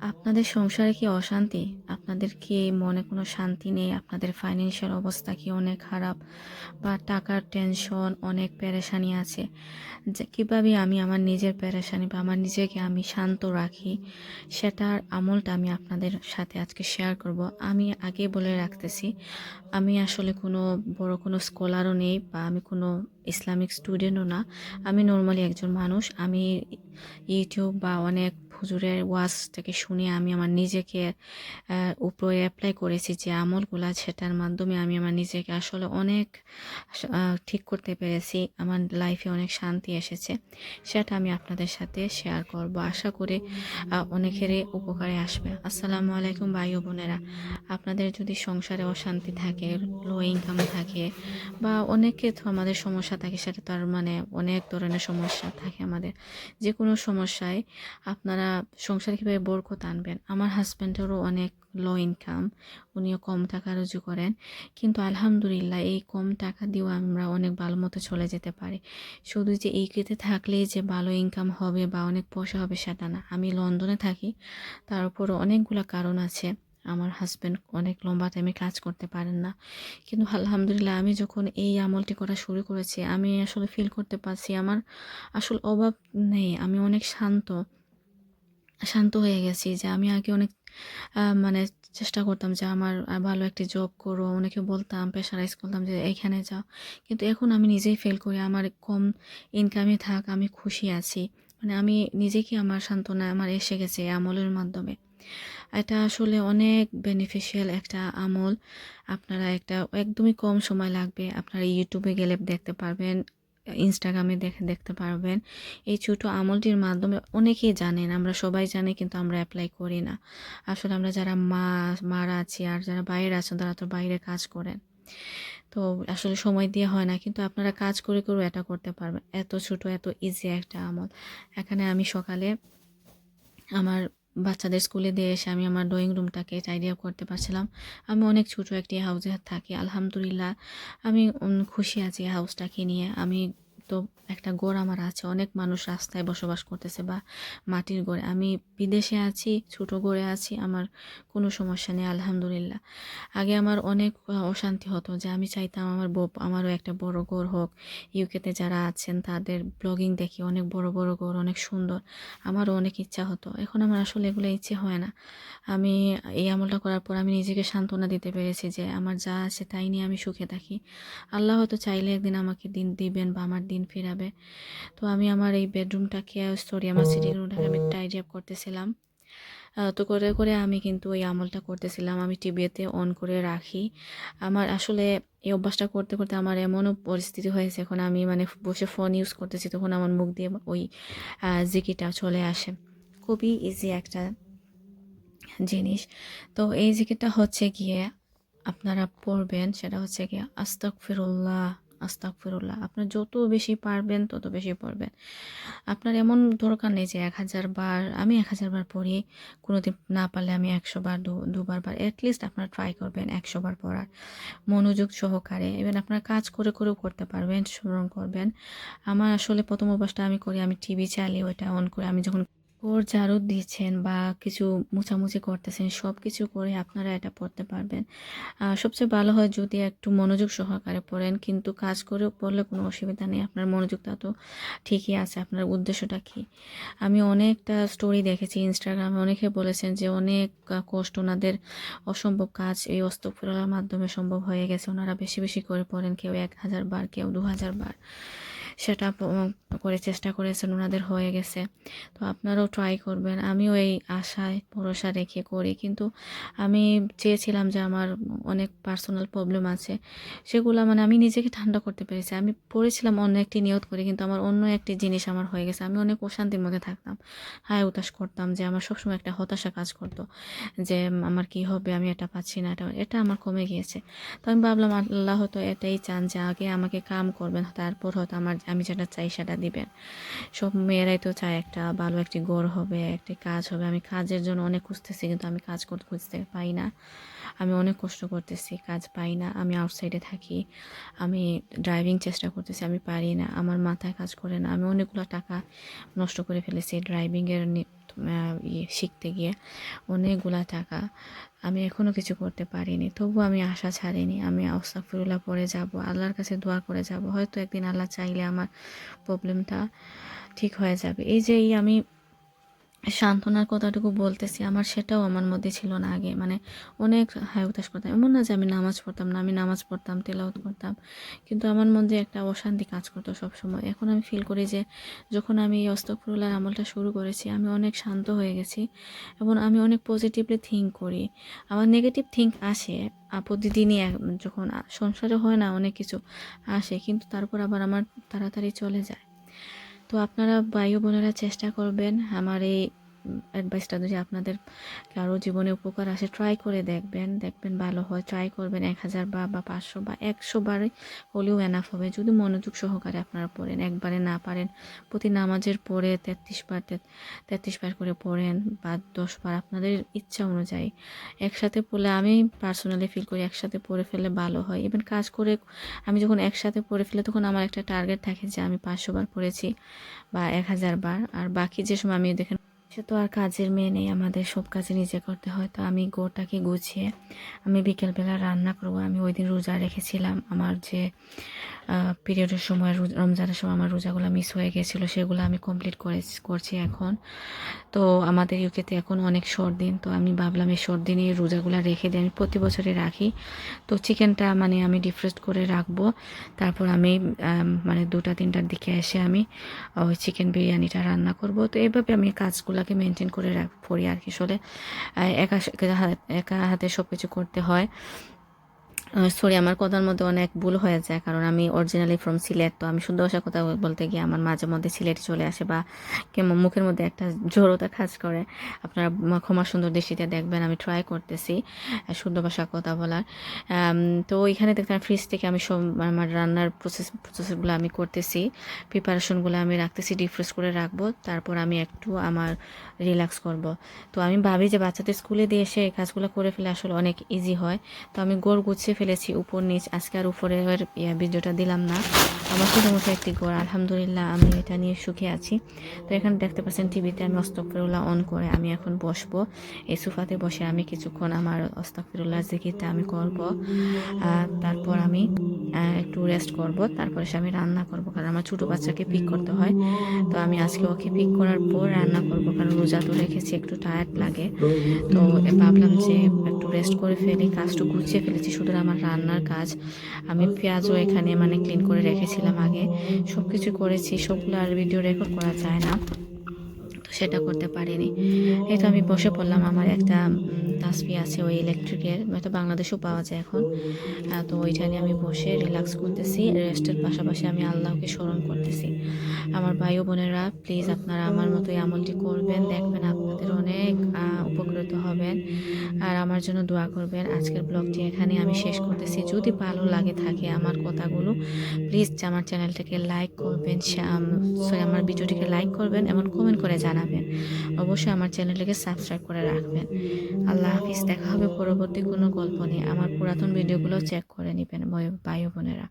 আপনাদের সংসারে কি অশান্তি? আপনাদের কি মনে কোনো শান্তি নেই? আপনাদের ফাইন্যান্সিয়াল অবস্থা কি অনেক খারাপ? বা টাকার টেনশন, অনেক প্যারেশানি আছে? যে কীভাবে আমি আমার নিজের প্যারেশানি বা আমার নিজেকে আমি শান্ত রাখি, সেটার আমলটা আমি আপনাদের সাথে আজকে শেয়ার করব। আমি আগে বলে রাখতেছি, আমি আসলে কোনো বড় কোনো স্কলারও নেই বা আমি কোনো ইসলামিক স্টুডেন্টও না। আমি নর্মালি একজন মানুষ। আমি ইউটিউব বা অনেক হুজুরের ওয়াজ থেকে শুনে আমি আমার নিজেকে উপরে অ্যাপ্লাই করেছি যে আমলগুলা সেটার মাধ্যমে আমি আমার নিজেকে আসলে অনেক ঠিক করতে পেরেছি। আমার লাইফে অনেক শান্তি এসেছে। সেটা আমি আপনাদের সাথে শেয়ার করব। আশা করি অনেকেরই উপকারে আসবে। আসসালামু আলাইকুম ভাই ও বোনেরা। আপনাদের যদি সংসারে অশান্তি থাকে, লো ইনকাম থাকে বা অনেকে তো আমাদের সমস্যা থাকে সেটা তার মানে অনেক ধরনের সমস্যা থাকে আমাদের। যে কোনো সমস্যায় আপনারা সংসারে কীভাবে বরকত আনবেন। আমার হাজব্যান্ডেরও অনেক লো ইনকাম। উনিও কম টাকা রুজু করেন। কিন্তু আলহামদুলিল্লাহ এই কম টাকা দিয়েও আমরা অনেক ভালো মতো চলে যেতে পারি। শুধু যে এই ইউকেতে থাকলেই যে ভালো ইনকাম হবে বা অনেক পয়সা হবে সেটা না। আমি লন্ডনে থাকি। তার উপরও অনেকগুলো কারণ আছে। আমার হাজব্যান্ড অনেক লম্বা টাইমে কাজ করতে পারেন না। কিন্তু আলহামদুলিল্লাহ আমি যখন এই আমলটি করা শুরু করেছি, আমি আসলে ফিল করতে পারছি আমার আসল অভাব নেই। আমি অনেক শান্ত। শান্ত হয়ে গেছি যে আমি আগে অনেক মানে চেষ্টা করতাম যে আমার ভালো একটি জব করো। অনেকে বলতাম প্রেশারাইজ করতাম যে এখানে যাও। কিন্তু এখন আমি নিজেই ফেল করি, আমার কম ইনকামে থাক, আমি খুশি আছি। মানে আমি নিজেকে আমার সান্ত্বনা, আমার এসে গেছে আমলের মাধ্যমে। এটা আসলে অনেক বেনিফিশিয়াল একটা আমল। আপনারা একটা, একদমই কম সময় লাগবে। আপনারা ইউটিউবে গেলে দেখতে পারবেন। ইনস্টাগ্রামে দেখে দেখতে পারবেন। এই ছোট আমলটির মাধ্যমে অনেকেই জানেন। আমরা সবাই জানি কিন্তু আমরা অ্যাপ্লাই করি না। আসলে আমরা যারা মা মারা আছি আর যারা বাইরে আছেন তারা তো বাইরে কাজ করেন। তো আসলে সময় দিয়ে হয় না। কিন্তু আপনারা কাজ করে, করেও এটা করতে পারবেন। এত ছোট এত ইজি একটা আমল। এখানে আমি সকালে আমার বাচ্চাদের স্কুলে দিয়ে এসে আমি আমার ড্রয়িং রুমটাকে টাইডি আপ করতে পারছিলাম। আমি অনেক ছোট একটি হাউসে থাকি। আলহামদুলিল্লাহ আমি খুশি আছি হাউসটাকে নিয়ে। আমি তো একটা ঘর আমার আছে। অনেক মানুষ রাস্তায় বসবাস করতেছে বা মাটির ঘরে। আমি বিদেশে আছি, ছোট ঘরে আছি। আমার কোনো সমস্যা নেই আলহামদুলিল্লাহ। আগে আমার অনেক অশান্তি হতো যে আমি চাইতাম আমার বউ আমারও একটা বড় ঘর হোক। ইউকেতে যারা আছেন তাদের ব্লগিং দেখি অনেক বড়, বড় ঘর, অনেক সুন্দর। আমারও অনেক ইচ্ছা হতো। এখন আমার আসলে এগুলো ইচ্ছে হয় না। আমি এই আমলটা করার পর আমি নিজেকে সান্ত্বনা দিতে পেরেছি যে আমার যা আছে তাই নিয়ে আমি সুখে থাকি। আল্লাহ হয়তো চাইলে একদিন আমাকে দিন দিবেন বা আমার দিন ফিরাবে। তো আমি আমার এই বেডরুমটাকে সরি আমার সিটিং রুমটাকে আমি টাইডি আপ করতেছিলাম। তো করে, করে আমি কিন্তু এই আমলটা করতেছিলাম। আমি টিভিতে অন করে রাখি। আমার আসলে এই অভ্যাসটা করতে, করতে আমার এমনও পরিস্থিতি হয়েছে এখন আমি মানে বসে ফোন ইউজ করতেছি তখন আমার মুখ দিয়ে ওই আ জিকিরটা চলে আসে। খুবই ইজি একটা জিনিস। তো এই জিকিটা হচ্ছে গিয়ে আপনারা পড়বেন সেটা হচ্ছে গিয়ে আস্তাগফিরুল্লাহ, আস্তাগফিরুল্লাহ। আপনার যত বেশি পারবেন তত বেশি পড়বেন। আপনার এমন দরকার নেই যে ১০০০ বার আমি ১০০০ বার পড়ি। কোনোদিন না পারলে আমি ১০০ বার দুবার বার এট লিস্ট আপনারা ট্রাই করবেন ১০০ বার পড়ার। মনোযোগ সহকারে ইভেন আপনারা কাজ করে, করেও করতে পারবেন, স্মরণ করবেন। আমার আসলে প্রথম অভ্যাসটা আমি করি আমি টিভি চালিয়ে ওইটা অন করে আমি যখন ঘর ঝাড়ু দিচ্ছেন বা কিছু মোছামুছি করতেছেন সব কিছু করে আপনারা এটা পড়তে পারবেন। সবচেয়ে ভালো হয় যদি একটু মনোযোগ সহকারে পড়েন কিন্তু কাজ করেও পড়লে কোনো অসুবিধা নেই। আপনার মনোযোগটা তো ঠিকই আছে। আপনার উদ্দেশ্যটা কী? আমি অনেকটা স্টোরি দেখেছি ইনস্টাগ্রামে অনেকে বলেছেন যে অনেক কষ্ট ওনাদের অসম্ভব কাজ এই আস্তাগফিরুল্লাহর মাধ্যমে সম্ভব হয়ে গেছে। ওনারা বেশি, বেশি করে পড়েন কেউ ১০০০ বার, কেউ ২০০০ বার। সেটা করে চেষ্টা করেছেন, ওনাদের হয়ে গেছে। তো আপনারাও ট্রাই করবেন। আমিও এই আশায় ভরসা রেখে করি। কিন্তু আমি চেয়েছিলাম যে আমার অনেক পার্সোনাল প্রবলেম আছে। সেগুলো মানে আমি নিজেকে ঠান্ডা করতে পেরেছি। আমি পড়েছিলাম অন্য একটি নিয়ত করে, কিন্তু আমার অন্য একটি জিনিস আমার হয়ে গেছে। আমি অনেক অশান্তির মধ্যে থাকতাম। হায় হুতাশ করতাম যে আমার সবসময় একটা হতাশা কাজ করতো। যে আমার কী হবে? আমি এটা পাচ্ছি না। এটা এটা আমার কমে গিয়েছে। তো আমি ভাবলাম, আল্লাহ হয়তো এটাই চান যে আগে আমাকে কাম করবেন, তারপর হয়তো আমার আমি যেটা চাই সেটা দিবেন। সব মেয়েরাই তো চায় একটা ভালো একটি ঘর হবে, একটি কাজ হবে। আমি কাজের জন্য অনেক খুঁজতেছি কিন্তু আমি কাজ করতে খুঁজতে পাই না। আমি অনেক কষ্ট করতেছি, কাজ পাই না। আমি আউটসাইডে থাকি। আমি ড্রাইভিং চেষ্টা করতেছি, আমি পারি না। আমার মাথায় কাজ করে না। আমি অনেকগুলো টাকা নষ্ট করে ফেলেছি ড্রাইভিংয়ের শিখতে গিয়ে অনেকগুলা টাকা আমি এখনও কিছু করতে পারিনি। তবু আমি আশা ছাড়িনি। আমি আস্তাগফিরুল্লাহ পরে যাব, আল্লাহর কাছে দোয়া করে যাব। হয়তো একদিন আল্লাহ চাইলে আমার প্রবলেমটা ঠিক হয়ে যাবে। এই যে এই আমি সান্ত্বনার কথাটুকু বলতেছি, আমার সেটাও আমার মধ্যে ছিল না আগে। মানে অনেক হায় উতাস করতাম এমন না যে আমি নামাজ পড়তাম না, আমি নামাজ পড়তাম তেলাওত করতাম। কিন্তু আমার মধ্যে একটা অশান্তি কাজ করতো সবসময়। এখন আমি ফিল করি যে যখন আমি এই অস্তফরুল্লার আমলটা শুরু করেছি, আমি অনেক শান্ত হয়ে গেছি এবং আমি অনেক পজিটিভলি থিঙ্ক করি। আমার নেগেটিভ থিঙ্ক আসে প্রতিদিনই যখন সংসারে হয় না, অনেক কিছু আসে, কিন্তু তারপর আবার আমার তাড়াতাড়ি চলে যায়। তো আপনারা ভাই বোনেরা চেষ্টা করবেন আমার এই অ্যাডভাইসটা যদি আপনাদের কারও জীবনে উপকার আসে ট্রাই করে দেখবেন দেখবেন ভালো হয় ট্রাই করবেন। এক হাজার বার বা পাঁচশো বা একশো বারে হলেও এনাফ হবে। যদি মনোযোগ সহকারে আপনারা পড়েন, একবারে না পারেন, প্রতি নামাজের পরে তেত্রিশ বার তেত্রিশ বার করে পড়েন বা দশ বার আপনাদের ইচ্ছা অনুযায়ী একসাথে পড়লে, আমি পার্সোনালি ফিল করি একসাথে পড়ে ফেললে ভালো হয়। ইভেন কাজ করে আমি যখন একসাথে পড়ে ফেলে, তখন আমার একটা টার্গেট থাকে যে আমি পাঁচশো বার পড়েছি বা এক হাজার বার। আর বাকি যে সময় আমি দেখেন সে তো আর কাজের মেয়ে নেই, আমাদের সব কাজে নিজে করতে হয়। তো আমি গোটাকে গুছিয়ে আমি বিকেলবেলা রান্না করব। আমি ওই দিন রোজা রেখেছিলাম। আমার যে পিরিয়ডের সময় রমজানের সময় আমার রোজাগুলো মিস হয়ে গেছিল, সেগুলো আমি কমপ্লিট করে করছি এখন। তো আমাদের ইউকেতে এখন অনেক শর্ট দিন, তো আমি ভাবলাম এই শর্ট দিনে রোজাগুলো রেখে দিই আমি প্রতি বছরই রাখি। তো চিকেনটা মানে আমি ডিফ্রোস্ট করে রাখব, তারপর আমি মানে দুটা তিনটার দিকে এসে আমি ওই চিকেন বিরিয়ানিটা রান্না করব। তো এইভাবে আমি কাজগুলোকে মেনটেন করে রাখ করি আর কি। আসলে একা একা হাতে সব কিছু করতে হয়। সরি আমার কথার মধ্যে অনেক ভুল হয়ে যায়, কারণ আমি অরিজিনালি ফ্রম সিলেট, তো আমি শুদ্ধ ভাষা কথা বলতে গিয়ে আমার মাঝে মধ্যে সিলেট চলে আসে বা কেমন মুখের মধ্যে একটা জড়তা কাজ করে। আপনারা ক্ষমা সুন্দর দৃষ্টিতে দেখবেন, আমি ট্রাই করতেছি শুদ্ধ ভাষা কথা বলার। তো এখানে দেখবেন ফ্রিজ থেকে আমি সব আমার রান্নার প্রসেস প্রসেসগুলো আমি করতেছি প্রিপারেশনগুলো আমি রাখতেছি ডিফ্রেশ করে রাখব, তারপর আমি একটু আমার রিল্যাক্স করব। তো আমি ভাবি যে বাচ্চাদের স্কুলে দিয়ে এসে এই কাজগুলো করে ফেলে আসলে অনেক ইজি হয়। তো আমি গোড় গুছিয়ে ফেলেছি উপর নিচ, আজকে আর উপরের ভিডিওটা দিলাম না। আমার শুধুমাত্র একটি গোড়। আলহামদুলিল্লাহ, আমি এটা নিয়ে সুখে আছি। তো এখানে দেখতে পাচ্ছেন টিভিতে আমি অস্তফিরুল্লাহ অন করে আমি এখন বসবো। এই সোফাতে বসে আমি কিছুক্ষণ আমার অস্তফিরুল্লাহ জিকিরটা আমি করব। তারপর আমি একটু রেস্ট করব। তারপরে এসে আমি রান্না করব, কারণ আমার ছোটো বাচ্চাকে পিক করতে হয়। তো আমি আজকে ওকে পিক করার পর রান্না করব, কারণ রোজা তো রেখেছি, একটু টায়ার্ড লাগে। তো ভাবলাম যে একটু রেস্ট করে ফেলি কাজটা গুছিয়ে ফেলেছি শুধু আমার রান্নার কাজ। আমি পেঁয়াজও এখানে মানে ক্লিন করে রেখেছিলাম আগে। সব কিছু করেছি, সবগুলো আর ভিডিও রেকর্ড করা যায় না। তো সেটা করতে পারিনি। এই তো আমি বসে পড়লাম, আমার একটা তাসপি আছে ওই ইলেকট্রিকের হয়তো বাংলাদেশেও পাওয়া যায় এখন। তো ওইখানে আমি বসে রিল্যাক্স করতেছি রেস্টের পাশাপাশি আমি আল্লাহকে স্মরণ করতেছি। আমার ভাই বোনেরা প্লিজ আপনারা আমার মতো এই আমলটি করবেন, দেখবেন আপনাদের অনেক উপকৃত হবেন। আর আমার জন্য দোয়া করবেন। আজকের ব্লগটি এখানে আমি শেষ করতেছি। যদি ভালো লাগে থাকে আমার কথাগুলো প্লিজ আমার চ্যানেলটাকে লাইক করবেন সরি আমার ভিডিওটিকে লাইক করবেন, এমন কমেন্ট করে জানাবেন। অবশ্যই আমার চ্যানেলটাকে সাবস্ক্রাইব করে রাখবেন। আল্লাহ হাফিজ, দেখা হবে পরবর্তী কোনো গল্প নিয়ে। আমার পুরাতন ভিডিওগুলো চেক করে নেবেন ভাই বোনেরা।